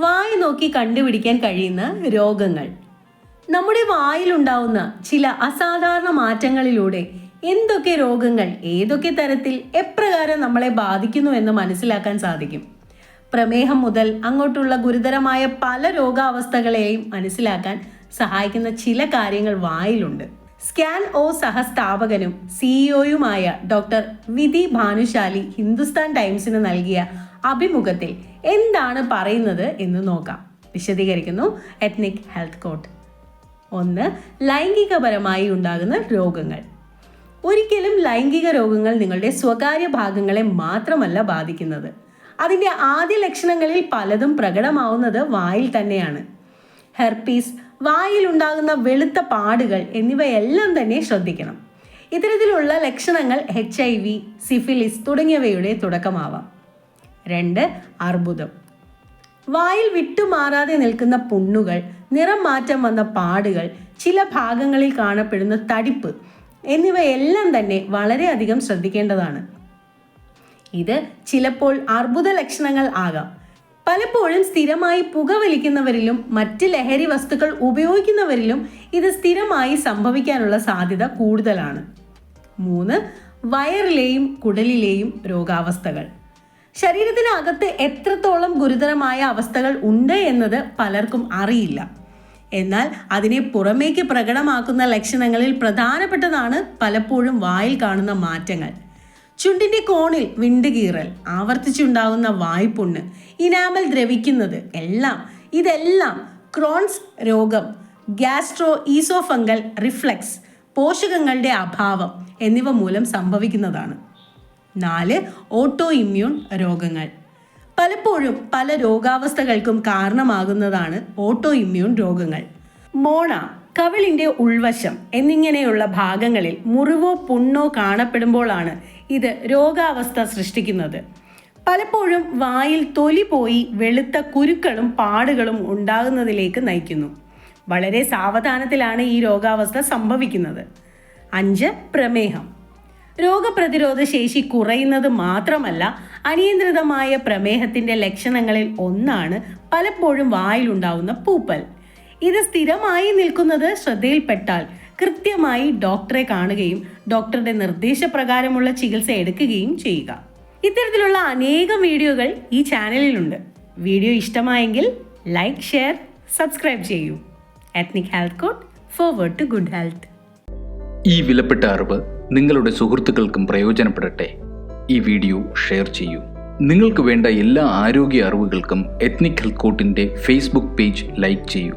വായി നോക്കി കണ്ടുപിടിക്കാൻ കഴിയുന്ന രോഗങ്ങൾ. നമ്മുടെ വായിലുണ്ടാവുന്ന ചില അസാധാരണ മാറ്റങ്ങളിലൂടെ എന്തൊക്കെ രോഗങ്ങൾ ഏതൊക്കെ തരത്തിൽ എപ്രകാരം നമ്മളെ ബാധിക്കുന്നു എന്ന് മനസ്സിലാക്കാൻ സാധിക്കും. പ്രമേഹം മുതൽ അങ്ങോട്ടുള്ള ഗുരുതരമായ പല രോഗാവസ്ഥകളെയും മനസ്സിലാക്കാൻ സഹായിക്കുന്ന ചില കാര്യങ്ങൾ വായിലുണ്ട്. സ്കാൻ ഒ സഹസ്ഥാപകനും സിഇഒയുമായ ഡോക്ടർ വിധി ഭാനുശാലി ഹിന്ദുസ്ഥാൻ ടൈംസിന് നൽകിയ അഭിമുഖത്തിൽ എന്താണ് പറയുന്നത് എന്ന് നോക്കാം. വിശദീകരിക്കുന്നു എത്നിക് ഹെൽത്ത് കോട്ട് ഒന്ന് ലൈംഗികപരമായി ഉണ്ടാകുന്ന രോഗങ്ങൾ. ഒരിക്കലും ലൈംഗിക രോഗങ്ങൾ നിങ്ങളുടെ സ്വകാര്യ ഭാഗങ്ങളെ മാത്രമല്ല ബാധിക്കുന്നത്. അതിന്റെ ആദ്യ ലക്ഷണങ്ങളിൽ പലതും പ്രകടമാവുന്നത് വായിൽ തന്നെയാണ്. ഹെർപ്പീസ് വായിൽ ഉണ്ടാകുന്ന വെളുത്ത പാടുകൾ എന്നിവയെല്ലാം തന്നെ ശ്രദ്ധിക്കണം. ഇത്തരത്തിലുള്ള ലക്ഷണങ്ങൾ എച്ച് ഐ വി സിഫിലിസ് തുടങ്ങിയവയുടെ തുടക്കമാവാം. രണ്ട് അർബുദം. വായിൽ വിട്ടുമാറാതെ നിൽക്കുന്ന പുണ്ണുകൾ നിറം മാറ്റം വന്ന പാടുകൾ ചില ഭാഗങ്ങളിൽ കാണപ്പെടുന്ന തടിപ്പ് എന്നിവയെല്ലാം തന്നെ വളരെയധികം ശ്രദ്ധിക്കേണ്ടതാണ്. ഇത് ചിലപ്പോൾ അർബുദ ലക്ഷണങ്ങൾ ആകാം. പലപ്പോഴും സ്ഥിരമായി പുകവലിക്കുന്നവരിലും മറ്റ് ലഹരി വസ്തുക്കൾ ഉപയോഗിക്കുന്നവരിലും ഇത് സ്ഥിരമായി സംഭവിക്കാനുള്ള സാധ്യത കൂടുതലാണ്. മൂന്ന് വയറിലെയും കുടലിലെയും രോഗാവസ്ഥകൾ. ശരീരത്തിനകത്ത് എത്രത്തോളം ഗുരുതരമായ അവസ്ഥകൾ ഉണ്ട് എന്നത് പലർക്കും അറിയില്ല. എന്നാൽ അതിനെ പുറമേക്ക് പ്രകടമാക്കുന്ന ലക്ഷണങ്ങളിൽ പ്രധാനപ്പെട്ടതാണ് പലപ്പോഴും വായിൽ കാണുന്ന മാറ്റങ്ങൾ. ചുണ്ടിന്റെ കോണിൽ വിണ്ടുകീറൽ ആവർത്തിച്ചുണ്ടാകുന്ന വായ്പുണ്ണ് ഇനാമൽ ദ്രവിക്കുന്നത് എല്ലാം ഇതെല്ലാം ക്രോൺസ് രോഗം ഗ്യാസ്ട്രോ ഈസോഫംഗൽ റിഫ്ലക്സ് പോഷകങ്ങളുടെ അഭാവം എന്നിവ മൂലം സംഭവിക്കുന്നതാണ്. നാല് ഓട്ടോ ഇമ്മ്യൂൺ രോഗങ്ങൾ. പലപ്പോഴും പല രോഗാവസ്ഥകൾക്കും കാരണമാകുന്നതാണ് ഓട്ടോ ഇമ്മ്യൂൺ രോഗങ്ങൾ. മോണ കവിളിന്റെ ഉൾവശം എന്നിങ്ങനെയുള്ള ഭാഗങ്ങളിൽ മുറിവോ പുണ്ണോ കാണപ്പെടുമ്പോഴാണ് ഇത് രോഗാവസ്ഥ സൃഷ്ടിക്കുന്നത്. പലപ്പോഴും വായിൽ തൊലി പോയി വെളുത്ത കുരുക്കളും പാടുകളും ഉണ്ടാകുന്നതിലേക്ക് നയിക്കുന്നു. വളരെ സാവധാനത്തിലാണ് ഈ രോഗാവസ്ഥ സംഭവിക്കുന്നത്. അഞ്ച് പ്രമേഹം. രോഗപ്രതിരോധ ശേഷി കുറയുന്നത് മാത്രമല്ല അനിയന്ത്രിതമായ പ്രമേഹത്തിന്റെ ലക്ഷണങ്ങളിൽ ഒന്നാണ് പലപ്പോഴും വായിലുണ്ടാവുന്ന പൂപ്പൽ. ഇത് സ്ഥിരമായി നിൽക്കുന്നത് ശ്രദ്ധയിൽപ്പെട്ടാൽ കൃത്യമായി ഡോക്ടറെ കാണുകയും ഡോക്ടറുടെ നിർദ്ദേശപ്രകാരമുള്ള ചികിത്സ എടുക്കുകയും ചെയ്യുക. ഇത്തരത്തിലുള്ള അനേകം വീഡിയോകൾ ഈ ചാനലിലുണ്ട്. വീഡിയോ ഇഷ്ടമായെങ്കിൽ ലൈക്ക് ഷെയർ സബ്സ്ക്രൈബ് ചെയ്യൂ. Ethnic health code forward to good health ഈ വിലപ്പെട്ട അറിവ് നിങ്ങളുടെ സുഹൃത്തുക്കൾക്കും പ്രയോജനപ്പെടട്ടെ. ഈ വീഡിയോ ഷെയർ ചെയ്യൂ. നിങ്ങൾക്ക് വേണ്ട എല്ലാ ആരോഗ്യ അറിവുകൾക്കും എത്നിക് ഹെൽത്ത് കോട്ടിന്റെ ഫേസ്ബുക്ക് പേജ് ലൈക്ക് ചെയ്യൂ.